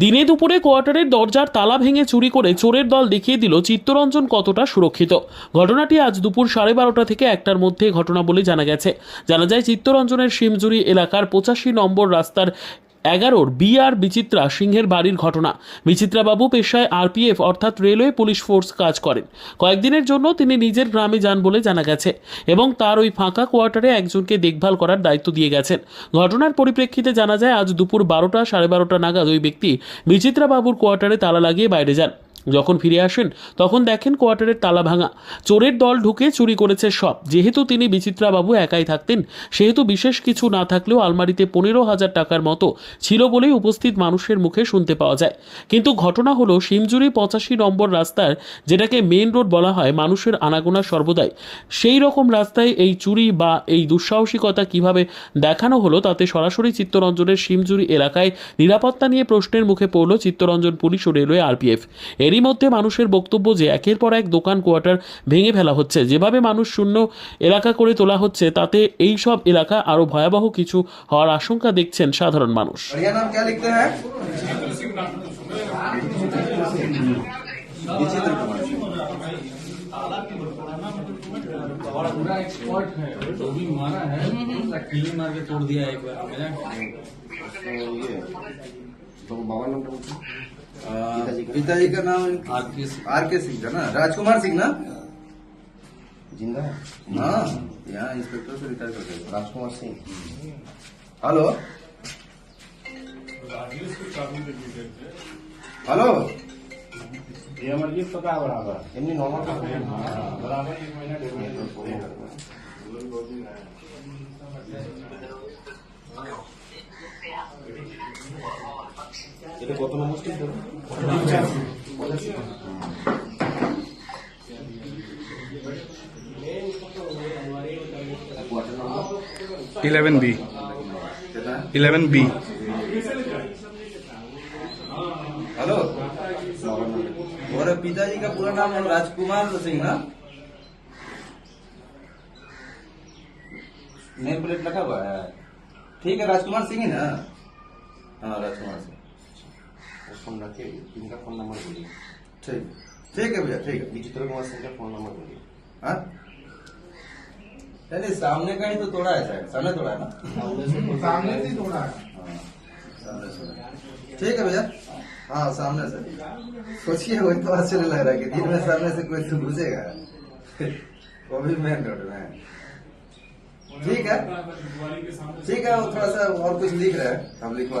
দিনে দুপুরে কোয়ার্টারের দরজার তালা ভেঙে চুরি করে চোরের দল দেখিয়ে দিল চিত্তরঞ্জন কতটা সুরক্ষিত। ঘটনাটি আজ দুপুর সাড়ে বারোটা থেকে একটার মধ্যে ঘটনা বলে জানা গেছে। জানা যায়, চিত্তরঞ্জনের শিমজুরি এলাকার পঁচাশি নম্বর রাস্তার এগারোর বি আর বিচিত্রা সিংহের বাড়ির ঘটনা। বিচিত্রাবাবু পেশায় আরপিএফ অর্থাৎ রেলওয়ে পুলিশ ফোর্স কাজ করেন। কয়েকদিনের জন্য তিনি নিজের গ্রামে যান বলে জানা গেছে এবং তার ওই ফাঁকা কোয়ার্টারে একজনকে দেখভাল করার দায়িত্ব দিয়ে গেছেন। ঘটনার পরিপ্রেক্ষিতে জানা যায়, আজ দুপুর বারোটা সাড়ে বারোটা নাগাদ ওই ব্যক্তি বিচিত্রাবাবুর কোয়ার্টারে তালা লাগিয়ে বাইরে যান। যখন ফিরে আসেন, তখন দেখেন কোয়ার্টারের তালা ভাঙা। চোরের দল ঢুকে চুরি করেছে সব। যেহেতু তিনি বিচিত্রাবাবু একাই থাকতেন, সেহেতু বিশেষ কিছু না থাকলেও আলমারিতে পনেরো হাজার টাকার মতো ছিল বলেই উপস্থিত মানুষের মুখে শুনতে পাওয়া যায়। কিন্তু ঘটনা হলো, শিমজুরি পঁচাশি নম্বর রাস্তার, যেটাকে মেন রোড বলা হয়, মানুষের আনাগোনা সর্বদাই। সেই রকম রাস্তায় এই চুরি বা এই দুঃসাহসিকতা কীভাবে দেখানো হলো, তাতে সরাসরি চিত্তরঞ্জনের শিমজুরি এলাকায় নিরাপত্তা নিয়ে প্রশ্নের মুখে পড়ল চিত্তরঞ্জন পুলিশ ও রেলওয়ে আরপিএফ। এরই মধ্যে মানুষের বক্তব্য যে একের পর এক দোকান কোয়ার্টার ভেঙে ফেলা হচ্ছে যেভাবে মানুষ শূন্য এলাকা করে তোলা হচ্ছে তাতে এই সব এলাকা আরও ভয়াবহ কিছু হওয়ার আশঙ্কা দেখছেন সাধারণ মানুষ बढ़िया नाम क्या लिखते हैं विचित्र कुमार पूरा एक्सपर्ट है जो भी मारा है पूरा किली मार के तोड़ दिया एक बार में तो ये तो बाबा नाम क्या हैं? पिताजी का नाम? आर के सिंह। था ना? राजकुमार सिंह ना? ज़िंदा है। हाँ। यहाँ इंस्पेक्टर से रिटायर कर गए राजकुमार सिंह। हेलो हेलो ये हमारे पता है। बराबर एमनी नॉर्मल का बराबर एक महीना डेढ़ महीना। এটা কত number stage quarter number eleven B कितना इलेवन बी हेलो और पिताजी का पूरा नाम है राजकुमार सिंह ना नेम प्लेट लगा हुआ है ठीक है राजकुमार सिंह ही ना हाँ राजकुमार सिंह फ़ोन रखे इनका फ़ोन नंबर बोलिए ठीक ठीक है भैया ठीक है कुमार सिंह का फ़ोन नंबर बोलिए हाँ सामने का ही तो तोड़ा है सामने तोड़ा है ना सामने से तोड़ा ठीक है भैया हाँ सामने से सोचिए वही तो आश्चर्य लग रहा है कि दिन में सामने से कोई तो घुसेगा वो भी मेन रोड में। ठीक है ठीक है वो थोड़ा सा और कुछ लिख रहे हैं हम लिखवा